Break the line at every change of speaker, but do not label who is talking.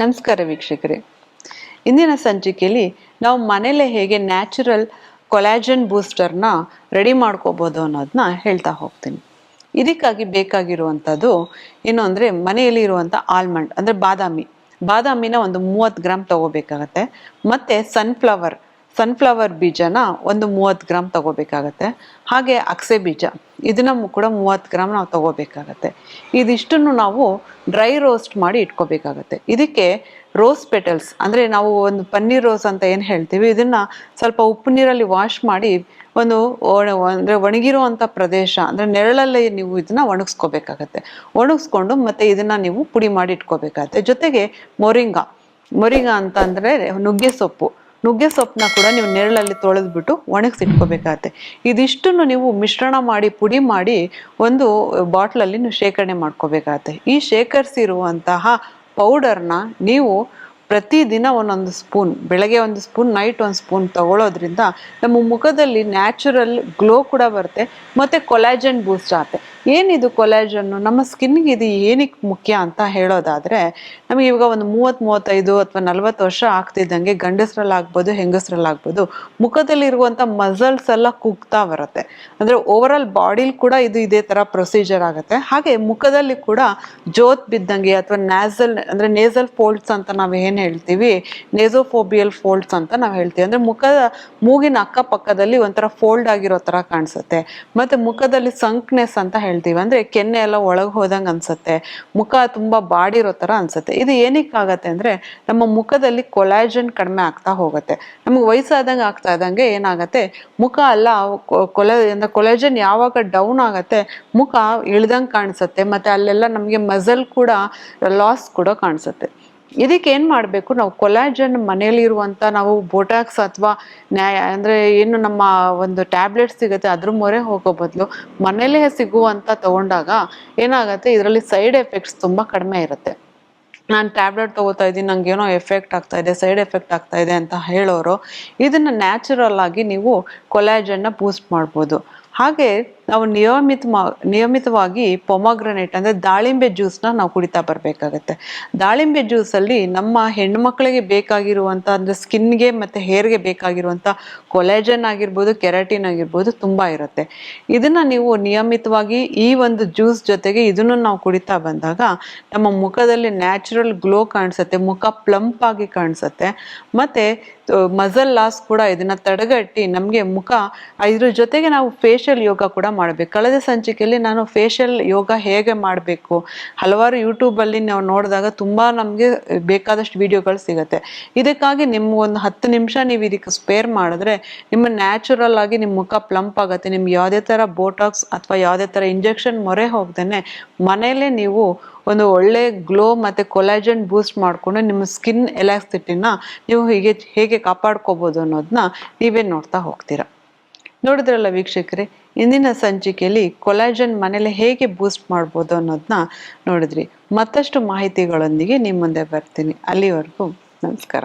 ನಮಸ್ಕಾರ ವೀಕ್ಷಕರೇ. ಇಂದಿನ ಸಂಚಿಕೆಯಲ್ಲಿ ನಾವು ಮನೆಯಲ್ಲೇ ಹೇಗೆ ನ್ಯಾಚುರಲ್ ಕೊಲಾಜನ್ ಬೂಸ್ಟರ್ನ ರೆಡಿ ಮಾಡ್ಕೋಬೋದು ಅನ್ನೋದನ್ನ ಹೇಳ್ತಾ ಹೋಗ್ತೀನಿ. ಇದಕ್ಕಾಗಿ ಬೇಕಾಗಿರುವಂಥದ್ದು ಏನು ಅಂದರೆ ಮನೆಯಲ್ಲಿ ಇರುವಂಥ ಆಲ್ಮಂಡ್ ಅಂದರೆ ಬಾದಾಮಿ. ಬಾದಾಮಿನ ಒಂದು ಮೂವತ್ತು ಗ್ರಾಮ್ ತಗೋಬೇಕಾಗತ್ತೆ. ಮತ್ತು ಸನ್ಫ್ಲವರ್ ಸನ್ಫ್ಲವರ್ ಬೀಜನ ಒಂದು ಮೂವತ್ತು ಗ್ರಾಮ್ ತಗೋಬೇಕಾಗತ್ತೆ. ಹಾಗೆ ಅಕ್ಸೆ ಬೀಜ, ಇದನ್ನು ಕೂಡ ಮೂವತ್ತು ಗ್ರಾಮ್ ನಾವು ತಗೋಬೇಕಾಗತ್ತೆ. ಇದಿಷ್ಟನ್ನು ನಾವು ಡ್ರೈ ರೋಸ್ಟ್ ಮಾಡಿ ಇಟ್ಕೋಬೇಕಾಗತ್ತೆ. ಇದಕ್ಕೆ ರೋಸ್ ಪೆಟಲ್ಸ್, ಅಂದರೆ ನಾವು ಒಂದು ಪನ್ನೀರ್ ರೋಸ್ ಅಂತ ಏನು ಹೇಳ್ತೀವಿ, ಇದನ್ನು ಸ್ವಲ್ಪ ಉಪ್ಪು ನೀರಲ್ಲಿ ವಾಶ್ ಮಾಡಿ ಒಂದು ಅಂದರೆ ಒಣಗಿರುವಂಥ ಪ್ರದೇಶ, ಅಂದರೆ ನೆರಳಲ್ಲಿ ನೀವು ಇದನ್ನು ಒಣಗಿಸ್ಕೋಬೇಕಾಗತ್ತೆ. ಒಣಗಿಸ್ಕೊಂಡು ಮತ್ತು ಇದನ್ನು ನೀವು ಪುಡಿ ಮಾಡಿ ಇಟ್ಕೋಬೇಕಾಗತ್ತೆ. ಜೊತೆಗೆ ಮೊರಿಂಗ ಮೊರಿಂಗ ಅಂತ ಅಂದರೆ ನುಗ್ಗೆ ಸೊಪ್ಪು. ನುಗ್ಗೆ ಸೊಪ್ಪನ್ನ ಕೂಡ ನೀವು ನೆರಳಲ್ಲಿ ತೊಳೆದ್ಬಿಟ್ಟು ಒಣಗಿಸಿ ಇಟ್ಕೋಬೇಕಾಗತ್ತೆ ಇದಿಷ್ಟನ್ನು ನೀವು ಮಿಶ್ರಣ ಮಾಡಿ, ಪುಡಿ ಮಾಡಿ ಒಂದು ಬಾಟ್ಲಲ್ಲಿ ನೀವು ಶೇಖರಣೆ ಮಾಡ್ಕೋಬೇಕಾಗತ್ತೆ. ಈ ಶೇಖರಿಸಿರುವಂತಹ ಪೌಡರ್ನ ನೀವು ಪ್ರತಿದಿನ ಒಂದೊಂದು ಸ್ಪೂನ್, ಬೆಳಗ್ಗೆ ಒಂದು ಸ್ಪೂನ್, ನೈಟ್ ಒಂದು ಸ್ಪೂನ್ ತಗೊಳ್ಳೋದ್ರಿಂದ ನಮ್ಮ ಮುಖದಲ್ಲಿ ನ್ಯಾಚುರಲ್ ಗ್ಲೋ ಕೂಡ ಬರುತ್ತೆ, ಮತ್ತು ಕೊಲಾಜನ್ ಬೂಸ್ಟ್ ಆಗುತ್ತೆ. ಏನಿದು ಕೊಲಾಜನ್ನು ನಮ್ಮ ಸ್ಕಿನ್ಗೆ ಇದು ಏನಕ್ಕೆ ಮುಖ್ಯ ಅಂತ ಹೇಳೋದಾದರೆ, ನಮಗೆ ಇವಾಗ ಒಂದು ಮೂವತ್ತು, ಮೂವತ್ತೈದು ಅಥವಾ ನಲ್ವತ್ತು ವರ್ಷ ಆಗ್ತಿದ್ದಂಗೆ ಗಂಡಸರಲ್ಲಾಗ್ಬೋದು ಹೆಂಗಸರಲ್ಲಾಗ್ಬೋದು ಮುಖದಲ್ಲಿರುವಂಥ ಮಸಲ್ಸ್ ಎಲ್ಲ ಕುಗ್ತಾ ಬರುತ್ತೆ. ಅಂದರೆ ಓವರ್ ಆಲ್ ಬಾಡಿಲಿ ಕೂಡ ಇದು ಇದೇ ಥರ ಪ್ರೊಸೀಜರ್ ಆಗುತ್ತೆ. ಹಾಗೆ ಮುಖದಲ್ಲಿ ಕೂಡ ಜೋತ್ ಬಿದ್ದಂಗೆ ಅಥವಾ ನ್ಯಾಸಲ್ ಅಂದರೆ ನೇಸಲ್ ಫೋಲ್ಡ್ಸ್ ಅಂತ ನಾವು ಏನು ಹೇಳ್ತೀವಿ? ನೇಸೋಫೋಬಿಯಲ್ ಫೋಲ್ಡ್ಸ್ ಅಂತ ನಾವು ಹೇಳ್ತೀವಿ. ಅಂದರೆ ಮುಖದ, ಮೂಗಿನ ಅಕ್ಕಪಕ್ಕದಲ್ಲಿ ಒಂಥರ ಫೋಲ್ಡ್ ಆಗಿರೋ ಥರ ಕಾಣಿಸುತ್ತೆ. ಮತ್ತು ಮುಖದಲ್ಲಿ ಸಂಕ್ನೆಸ್ ಅಂತ ಹೇಳ್ತೀವಿ. ಅಂದರೆ ಕೆನ್ನೆ ಎಲ್ಲ ಒಳಗೆ ಹೋದಂಗೆ ಅನ್ಸುತ್ತೆ. ಮುಖ ತುಂಬ ಬಾಡಿರೋ ಥರ ಅನ್ಸುತ್ತೆ. ಇದು ಏನಕ್ಕಾಗತ್ತೆ ಅಂದರೆ ನಮ್ಮ ಮುಖದಲ್ಲಿ ಕೊಲಾಜನ್ ಕಡಿಮೆ ಆಗ್ತಾ ಹೋಗುತ್ತೆ. ನಮಗೆ ವಯಸ್ಸಾದಂಗೆ ಆಗ್ತಾ ಇದ್ದಂಗೆ ಏನಾಗುತ್ತೆ? ಮುಖ ಅಲ್ಲ ಕೊಲೆ, ಅಂದ್ರೆ ಕೊಲಾಜನ್ ಯಾವಾಗ ಡೌನ್ ಆಗುತ್ತೆ, ಮುಖ ಇಳ್ದಂಗೆ ಕಾಣಿಸುತ್ತೆ. ಮತ್ತು ಅಲ್ಲೆಲ್ಲ ನಮಗೆ ಮಸಲ್ ಕೂಡ ಲಾಸ್ ಕೂಡ ಕಾಣಿಸುತ್ತೆ. ಇದಕ್ಕೆ ಏನು ಮಾಡಬೇಕು? ನಾವು ಕೊಲಾಜನ್ ಮನೆಯಲ್ಲಿರುವಂಥ ನಾವು ಬೋಟಾಕ್ಸ್ ಅಥವಾ ನ್ಯಾಯ ಅಂದರೆ ಏನು ನಮ್ಮ ಒಂದು ಟ್ಯಾಬ್ಲೆಟ್ ಸಿಗುತ್ತೆ ಅದ್ರ ಮೊರೆ ಹೋಗೋ ಬದಲು ಮನೆಯಲ್ಲೇ ಸಿಗುವಂಥ ತಗೊಂಡಾಗ ಏನಾಗುತ್ತೆ? ಇದರಲ್ಲಿ ಸೈಡ್ ಎಫೆಕ್ಟ್ಸ್ ತುಂಬ ಕಡಿಮೆ ಇರುತ್ತೆ. ನಾನು ಟ್ಯಾಬ್ಲೆಟ್ ತಗೋತಾ ಇದ್ದೀನಿ ನಂಗೆ ಏನೋ ಎಫೆಕ್ಟ್ ಆಗ್ತಾ ಇದೆ, ಸೈಡ್ ಎಫೆಕ್ಟ್ ಆಗ್ತಾ ಇದೆ ಅಂತ ಹೇಳೋರು, ಇದನ್ನು ನ್ಯಾಚುರಲ್ ಆಗಿ ನೀವು ಕೊಲಾಜನ್ನ ಬೂಸ್ಟ್ ಮಾಡ್ಬೋದು. ಹಾಗೆ ನಾವು ನಿಯಮಿತ ನಿಯಮಿತವಾಗಿ ಪೊಮಾಗ್ರನೇಟ್ ಅಂದರೆ ದಾಳಿಂಬೆ ಜ್ಯೂಸ್ನ ನಾವು ಕುಡಿತಾ ಬರಬೇಕಾಗತ್ತೆ. ದಾಳಿಂಬೆ ಜ್ಯೂಸಲ್ಲಿ ನಮ್ಮ ಹೆಣ್ಮಕ್ಳಿಗೆ ಬೇಕಾಗಿರುವಂಥ ಅಂದರೆ ಸ್ಕಿನ್ಗೆ ಮತ್ತು ಹೇರ್ಗೆ ಬೇಕಾಗಿರುವಂಥ ಕೊಲೆಜನ್ ಆಗಿರ್ಬೋದು, ಕೆರಾಟಿನ್ ಆಗಿರ್ಬೋದು ತುಂಬ ಇರುತ್ತೆ. ಇದನ್ನು ನೀವು ನಿಯಮಿತವಾಗಿ ಈ ಒಂದು ಜ್ಯೂಸ್ ಜೊತೆಗೆ ಇದನ್ನು ನಾವು ಕುಡಿತಾ ಬಂದಾಗ ನಮ್ಮ ಮುಖದಲ್ಲಿ ನ್ಯಾಚುರಲ್ ಗ್ಲೋ ಕಾಣಿಸುತ್ತೆ, ಮುಖ ಪ್ಲಂಪ್ ಆಗಿ ಕಾಣಿಸುತ್ತೆ. ಮತ್ತು ಮಸಲ್ ಲಾಸ್ ಕೂಡ ಇದನ್ನ ತಡೆಗಟ್ಟಿ ನಮಗೆ ಮುಖ, ಇದ್ರ ಜೊತೆಗೆ ನಾವು ಫೇಶಿಯಲ್ ಯೋಗ ಕೂಡ ಮಾಡಬೇಕು. ಕಳೆದ ಸಂಚಿಕೆಯಲ್ಲಿ ನಾನು ಫೇಶಿಯಲ್ ಯೋಗ ಹೇಗೆ ಮಾಡಬೇಕು? ಹಲವಾರು ಯೂಟ್ಯೂಬಲ್ಲಿ ನಾವು ನೋಡಿದಾಗ ತುಂಬ ನಮಗೆ ಬೇಕಾದಷ್ಟು ವಿಡಿಯೋಗಳು ಸಿಗುತ್ತೆ. ಇದಕ್ಕಾಗಿ ನಿಮ್ಮ ಒಂದು ಹತ್ತು ನಿಮಿಷ ನೀವು ಇದಕ್ಕೆ ಸ್ಪೇರ್ ಮಾಡಿದ್ರೆ ನಿಮ್ಮ ನ್ಯಾಚುರಲ್ ಆಗಿ ನಿಮ್ಮ ಮುಖ ಪ್ಲಂಪ್ ಆಗುತ್ತೆ. ನಿಮ್ಗೆ ಯಾವುದೇ ಥರ ಬೋಟಾಕ್ಸ್ ಅಥವಾ ಯಾವುದೇ ಥರ ಇಂಜೆಕ್ಷನ್ ಮೊರೆ ಹೋಗ್ದೇ ಮನೆಯಲ್ಲೇ ನೀವು ಒಂದು ಒಳ್ಳೆ ಗ್ಲೋ ಮತ್ತು ಕೊಲಾಜನ್ ಬೂಸ್ಟ್ ಮಾಡಿಕೊಂಡು ನಿಮ್ಮ ಸ್ಕಿನ್ ಎಲಾಕ್ಸಿಟಿನ ನೀವು ಹೀಗೆ ಹೇಗೆ ಕಾಪಾಡ್ಕೋಬೋದು ಅನ್ನೋದನ್ನ ನೀವೇ ನೋಡ್ತಾ ಹೋಗ್ತೀರಾ. ನೋಡಿದ್ರಲ್ಲ ವೀಕ್ಷಕರೇ, ಇಂದಿನ ಸಂಚಿಕೆಯಲ್ಲಿ ಕೊಲಾಜನ್ ಮನೇಲಿ ಹೇಗೆ ಬೂಸ್ಟ್ ಮಾಡ್ಬೋದು ಅನ್ನೋದನ್ನ ನೋಡಿದ್ರಿ. ಮತ್ತಷ್ಟು ಮಾಹಿತಿಗಳೊಂದಿಗೆ ನಿಮ್ಮ ಮುಂದೆ ಬರ್ತೀನಿ. ಅಲ್ಲಿವರೆಗೂ ನಮಸ್ಕಾರ.